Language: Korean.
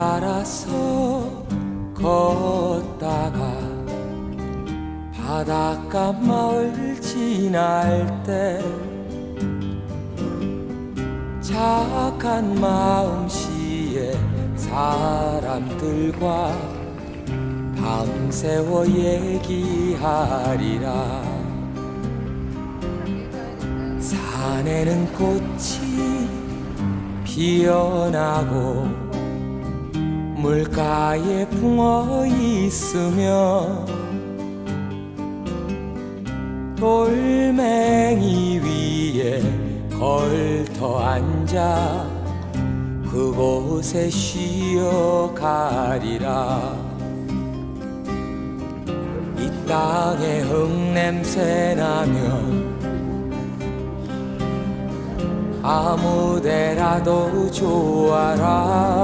따라서 걷다가 바닷가 마을 지날 때 착한 마음씨의 사람들과 밤새워 얘기하리라. 산에는 꽃이 피어나고 물가에 붕어 있으며 돌멩이 위에 걸터 앉아 그곳에 쉬어가리라. 이 땅에 흙냄새 나면 아무데라도 좋아라